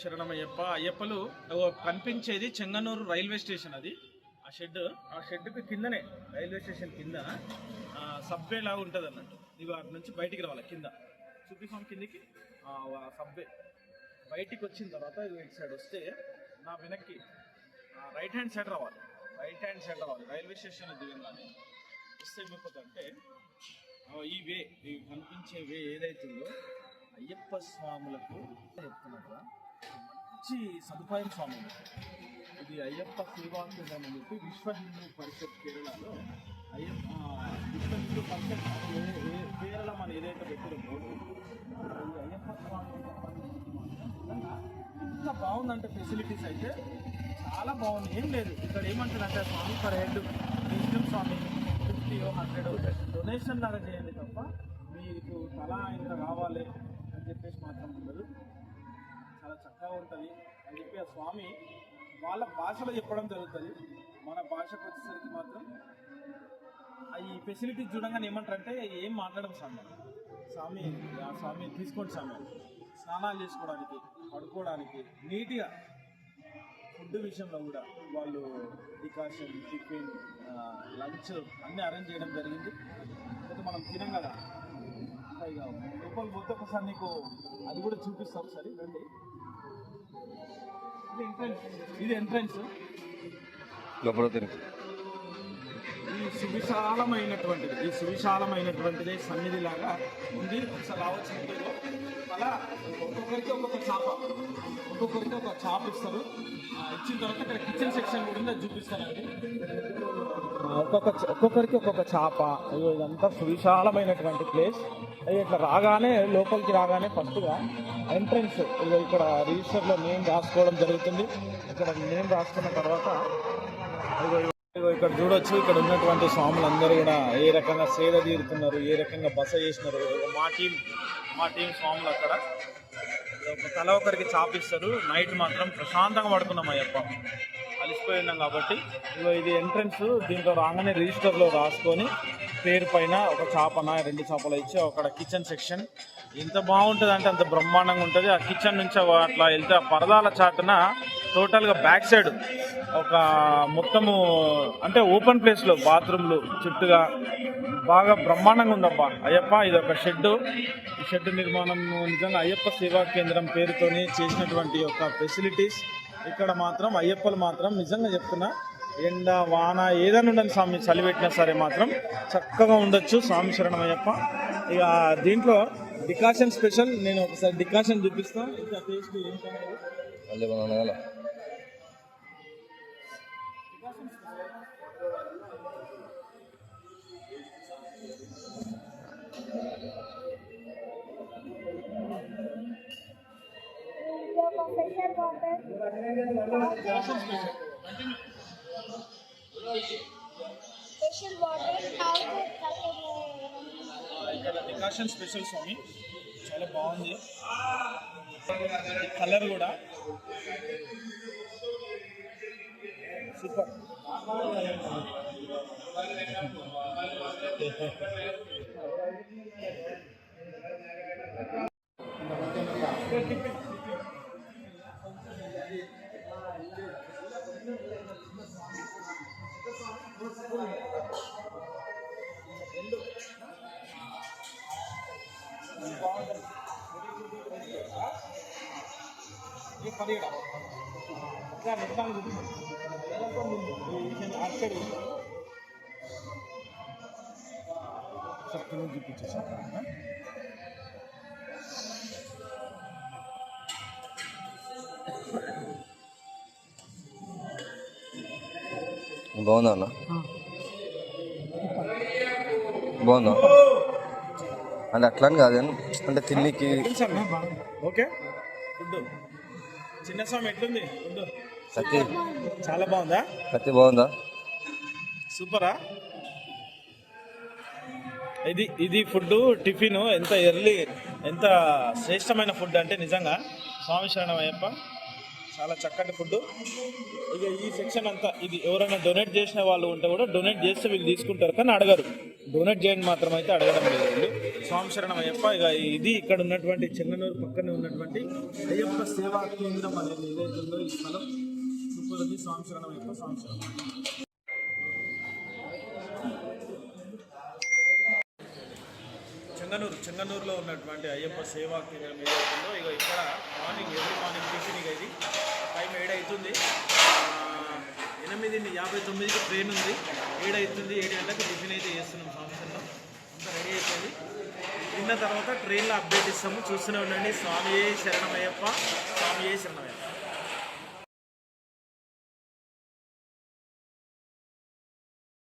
శరణమయ్యప్ప? అయ్యప్పలు కనిపించేది Chengannur railway station అది. ఆ షెడ్ ఆ షెడ్కి కిందనే రైల్వే స్టేషన్ కింద సబ్వే లాగా ఉంటుంది అన్నట్టు ఇవి అటు నుంచి బయటికి రావాలి కింద. చూపిస్తాం కిందికి సబ్వే. బయటికి వచ్చిన తర్వాత ఇటు సైడ్ వస్తే నా వెనక్కి రైట్ హ్యాండ్ సైడ్ రావాలి. రైట్ హ్యాండ్ సైడ్ రావాలి. రైల్వే స్టేషన్ దిగంగానే వస్తే ఏమైపోతుందంటే ఈ వే ఈ కనిపించే వే ఏదైతుందో అయ్యప్ప స్వాములకు చెప్తున్నారు మంచి సదుపాయం స్వామి. ఇది అయ్యప్ప సేవా కేంద్రం అని చెప్పి విశ్వ హిందూ పరిషత్ కేరళలో అయ్యప్ప విశ్వ హిందూ పరిషత్ కేరళ మన ఏదైతే పెట్టారో బోర్డు అయ్యప్ప స్వామి ఎంత బాగుందంటే ఫెసిలిటీస్ అయితే చాలా బాగుంది. ఏం లేదు ఇక్కడ ఏమంటారంటే స్వామి per head Vishnu Swami fifty hundred donation లాగా చేయండి తప్ప మీకు తలా ఇంత కావాలి అని చెప్పేసి మాత్రం ఉండదు. చాలా చక్కగా ఉంటుంది. అని చెప్పి ఆ స్వామి వాళ్ళ భాషలో చెప్పడం జరుగుతుంది. మన భాషకు వచ్చేసరికి మాత్రం ఆ ఈ ఫెసిలిటీస్ చూడంగానే ఏమంటారంటే ఏం మాట్లాడడం స్వామి. స్వామి ఆ స్వామి తీసుకోండి స్వామి. స్నానాలు చేసుకోవడానికి పడుకోవడానికి నీట్గా ఫుడ్ విషయంలో కూడా వాళ్ళు డికాషన్ టిఫిన్ లంచ్ అన్నీ అరేంజ్ చేయడం జరిగింది. అయితే మనం తినం కదా. పైగా లోపల పోతే ఒకసారి నీకు అది కూడా చూపిస్తాం సరే రండి. ఇది ఎంట్రన్స్ లోపల ఈ సువిశాలమైనటువంటిది ఈ సువిశాలమైనటువంటిది సన్నిధి లాగా ఉంది. ఒకసారి రావచ్చు అలా ఒక్కొక్కరికి ఒక్కొక్క చాప. ఒక్కొక్కరికి ఒక చాప ఇస్తారు. ఆ, ఇచ్చిన తర్వాత ఇక్కడ కిచెన్ సెక్షన్ కూడా ఆ, ఒక్కొక్క ఒక్కొక్కరికి ఒక్కొక్క చాప. అయ్యో ఇదంతా సువిశాలమైనటువంటి ప్లేస్. అయ్యో ఇట్లా రాగానే లోపలికి రాగానే ఫస్ట్గా ఎంట్రన్స్ ఇదో ఇక్కడ రిజిస్టర్లో నేమ్ రాసుకోవడం జరుగుతుంది. ఇక్కడ నేమ్ రాసుకున్న తర్వాత ఇదో ఇక్కడ చూడొచ్చు ఇక్కడ ఉన్నటువంటి స్వాములందరూ కూడా ఏ రకంగా సేద తీరుతున్నారు ఏ రకంగా బస చేసినారు. మా టీం మా టీం స్వాములు అక్కడ. తల ఒకరికి చాపిస్తారు. నైట్ మాత్రం ప్రశాంతంగా పడుకున్నాం అయ్యప్ప. అలిసిపోయి ఉన్నాం కాబట్టి ఇగో ఇది ఎంట్రన్స్ దీంట్లో రాగానే రిజిస్టర్లో రాసుకొని పేరు పైన ఒక చాపన రెండు చేపలు ఇచ్చి అక్కడ కిచెన్ సెక్షన్ ఎంత బాగుంటుంది అంటే అంత బ్రహ్మాండంగా ఉంటుంది. ఆ కిచెన్ నుంచి అట్లా వెళ్తే ఆ పరదాల చాటున టోటల్గా బ్యాక్ సైడ్ ఒక మొత్తము అంటే ఓపెన్ ప్లేస్లో బాత్రూమ్లు చుట్టుగా బాగా బ్రహ్మాండంగా ఉందబ్బా. అయ్యప్ప ఇది ఒక షెడ్ ఈ షెడ్ నిర్మాణం నిజంగా అయ్యప్ప సేవా కేంద్రం పేరుతోని చేసినటువంటి యొక్క ఫెసిలిటీస్ ఇక్కడ మాత్రం అయ్యప్పలు మాత్రం నిజంగా చెప్తున్నా ఎండ వాన ఏదైనా ఉండని స్వామి చలి పెట్టినా సరే మాత్రం చక్కగా ఉండొచ్చు స్వామి శరణం అయ్యప్ప. ఇక దీంట్లో డికాషన్ స్పెషల్ నేను ఒకసారి డికాషన్ చూపిస్తా. ఇంకా టేస్ట్ ఏంటనేది తరగతి స్పెషల్ ఇక్కడ స్పెషల్ స్వామి చాలా బాగుంది. కలర్ కూడా. Super Thank you. పదిహేడు బాగుందా అన్న? బాగుందా? అంటే అట్లా కాదు అంటే తిన్నికి ఓకే చిన్న స్వామి ఎట్లుంది? కత్తి చాలా బాగుందా? కత్తి బాగుందా? సూపరా? ఇది ఇది ఫుడ్ టిఫిన్ ఎంత ఎర్లీ ఎంత శ్రేష్టమైన ఫుడ్ అంటే నిజంగా. స్వామి శరణం అయ్యప్ప చాలా చక్కటి ఫుడ్ ఇక ఈ సెక్షన్ అంతా ఇది ఎవరైనా డొనేట్ చేసిన వాళ్ళు ఉంటే కూడా డొనేట్ చేస్తే వీళ్ళు తీసుకుంటారు. కానీ అడగరు. డొనేట్ చేయండి మాత్రం అయితే అడగడం లేదు వీళ్ళు స్వామి శరణం అయ్యప్ప ఇక ఇది ఇక్కడ ఉన్నటువంటి చెంగనూరు పక్కనే ఉన్నటువంటి అయ్యప్ప సేవా కేంద్రం అనేది ఏదైతే ఉందో ఈ స్థలం. సూపర్ ఉంది స్వామి శరణం అయ్యప్ప స్వామి శరణం చెంగనూరు చెంగనూరులో ఉన్నటువంటి అయ్యప్ప సేవా కేంద్రం ఏదైతుందో ఇక ఇక్కడ మార్నింగ్ ఎవ్రీ మార్నింగ్ టిఫిన్ ఇక ఇది టైం ఏడు అవుతుంది ఆ, ఎనిమిది యాభై తొమ్మిదికి ట్రైన్ ఉంది. ఏడు అవుతుంది ఏడు గంటలకు టిఫిన్ అయితే చేస్తున్నాం సంవత్సరంలో అంతా రెడీ అయిపోయింది. తిన్న తర్వాత ట్రైన్లో అప్డేట్ ఇస్తాము. చూస్తూనే ఉండండి. స్వామి శరణమయ్యప్ప. స్వామి శరణమయ్యప్ప.